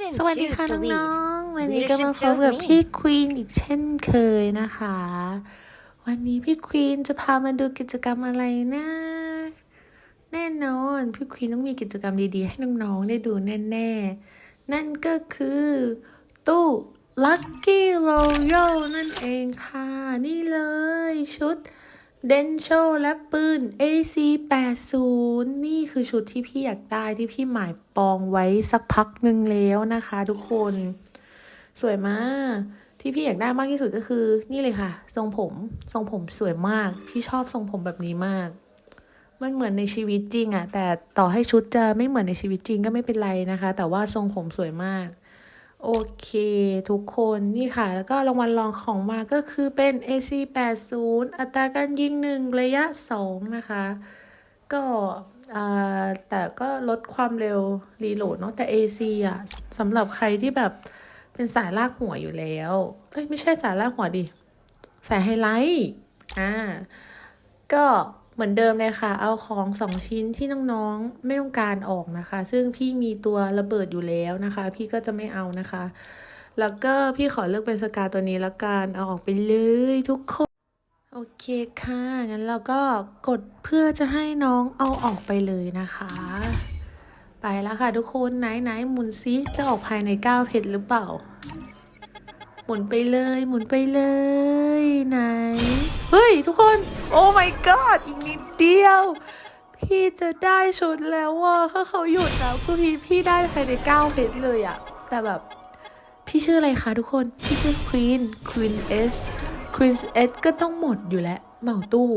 didn't สวัสดี choose ค่ะ to น้ lead. องๆ วันนี้ก็ Leadership มาพบ chose กับ me. พี่ควีนอีกเช่นเคยนะคะ วันนี้พี่ควีนจะพามาดูกิจกรรมอะไรนะ แน่นอนพี่ควีนต้องมีกิจกรรมดีๆ ให้น้องๆ ได้ดูแน่ๆ นั่นก็คือ ตู้ Lucky Royal นั่นเองค่ะ นี่เลยชุด เดนโชและปืน AC80 นี่คือชุดที่พี่อยากได้ที่พี่หมายปองไว้สักพักหนึ่งแล้วนะคะทุกคน สวยมาก ที่พี่อยากได้มากที่สุดก็คือ นี่เลยค่ะ ทรงผมทรงผมสวยมาก พี่ชอบทรงผมแบบนี้มาก มันเหมือนในชีวิตจริงอะแต่ต่อให้ชุดจะไม่เหมือนในชีวิตจริงก็ไม่เป็นไรนะคะ แต่ว่าทรงผมสวยมาก โอเคทุกคนนี่ค่ะ แล้วก็รางวัลรองของมาก็คือเป็น AC80 อัตราการยิงหนึ่งระยะ2นะคะ ก็อ่าแต่ก็ลดความเร็วรีโหลดเนาะแต่ AC อะสำหรับใครที่แบบเป็นสายลากหัวอยู่แล้ว เอ้ย ไม่ใช่สายลากหัวดิ สายไฮไลท์ อ่า ก็ เหมือนเดิมเลยค่ะ เอาของสองชิ้นที่น้องๆไม่ต้องการออกนะคะ ซึ่งพี่มีตัวระเบิดอยู่แล้วนะคะ พี่ก็จะไม่เอานะคะ แล้วก็พี่ขอเลือกเป็นสกาตัวนี้ละกันเอาออกไปเลยทุกคนโอเคค่ะงั้นเราก็กดเพื่อจะให้น้องเอาออกไปเลยนะคะ ไปแล้วค่ะทุกคนไหนไหนหมุนซิจะออกภายใน9เพชรหรือเปล่า หมุนไปเลย หมุนไปเลยไหน เฮ้ย ทุกคน โอ้ my god อีก เดียว พี่จะได้ชุดแล้วว่าถ้าเขาหยุดนะคือพี่พี่ได้ภายในเก้าเพชรเลยอะแต่แบบ พี่ชื่ออะไรคะทุกคน พี่ชื่อ Queen Queen S Queen S ก็ต้องหมดอยู่แล้วเหมาตู้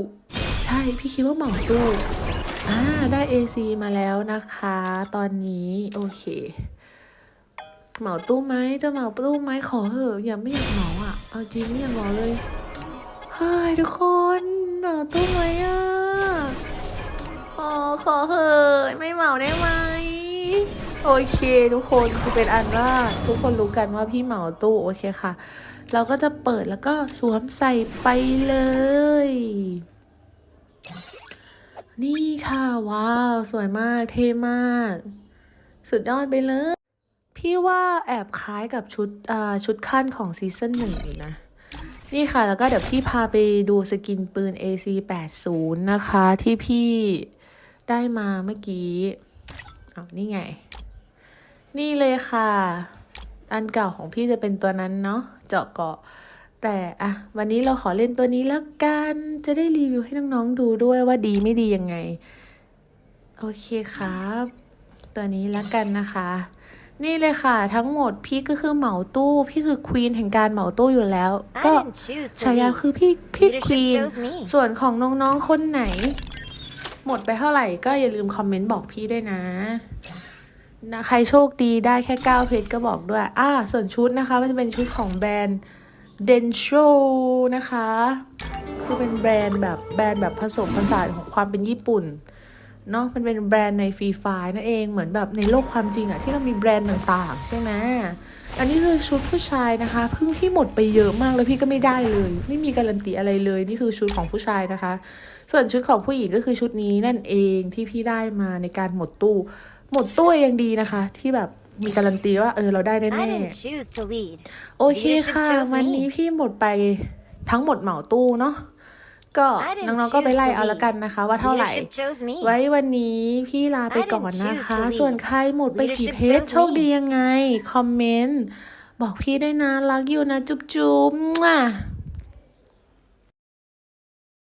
ใช่พี่คิดว่าเหมาตู้อ่าได้ AC มาแล้วนะคะ ตอนนี้ โอเค เหมาตู้ไหมจะเหมาตู้ไหมขอเหอะอย่าไม่อยากเหมาอะ เอาจริงไม่อยากเหมาเลย เฮ้ย ทุกคน เหมาตู้ไหมอะ อ๋อขอเหอะไม่เหมาได้ไหมโอเค ทุกคนคือเป็นอันว่าทุกคนรู้กันว่าพี่เหมาตู้โอเคค่ะ เราก็จะเปิดแล้วก็สวมใส่ไปเลย นี่ค่ะว้าว สวยมากเท่มาก สุดยอดไปเลย พี่ว่าแอบคล้ายกับชุดอ่าชุดขั้นของซีซั่นหนึ่งอยู่นะนี่ค่ะ แล้วก็เดี๋ยวพี่พาไปดูสกินปืน AC80 นะคะ ที่พี่ ได้มาเมื่อกี้อ้าวนี่ไง นี่เลยค่ะ อันเก่าของพี่จะเป็นตัวนั้นเนาะเจาะเกาะ แต่อะวันนี้เราขอเล่นตัวนี้แล้วกัน จะได้รีวิวให้น้องๆดูด้วยว่าดีไม่ดียังไง โอเคครับ ตัวนี้แล้วกันนะคะนี่เลยค่ะ ทั้งหมดพี่ก็คือเหมาตู้ พี่คือควีนแห่งการเหมาตู้อยู่แล้ว I ก็ didn't choose to ฉายา lead. คือพี่พี่ค Leadership วีน chose me. ส่วนของน้องๆคนไหน หมดไปเท่าไหร่ก็อย่าลืมคอมเมนต์บอกพี่ด้วยนะนะใครโชคดีได้แค่ 9 เพชรก็บอกด้วย อ่า ส่วนชุดนะคะมันจะเป็นชุดของแบรนด์ d e n s h o นะคะ คือเป็นแบรนด์แบบแบรนด์แบบผสมผสานของความเป็นญี่ปุ่น เนาะมันเป็นแบรนด์ในฟรีไฟนั่นเองเหมือนแบบในโลกความจริงอะที่เรามีแบรนด์ต่างๆ ใช่ไหมอันนี้คือชุดผู้ชายนะคะเพิ่งพี่หมดไปเยอะมากแล้วพี่ก็ไม่ได้เลย ไม่มีการันตีอะไรเลย นี่คือชุดของผู้ชายนะคะ ส่วนชุดของผู้หญิงก็คือชุดนี้นั่นเองที่พี่ได้มาในการหมดตู้ หมดตู้ยังดีนะคะ ที่แบบมีการันตีว่าเออเราได้ I แน่ didn't choose to lead. ๆโอเคค่ะ Leadership chose me วันนี้พี่หมดไปทั้งหมดเหมาตู้เนาะ ก็ I didn't น้องๆก็ไปไล่ choose to เอาละกันนะคะ ว่าเท่าไหร่ Leadership chose me. ไว้วันนี้พี่ลาไปก่อนนะคะ I didn't choose to lead. ส่วนใครหมดไปกี่ Leadership เพจ chose โชคดียังไง คอมเมนต์ บอกพี่ด้วยนะ รักอยู่นะ จุ๊บๆมั่ว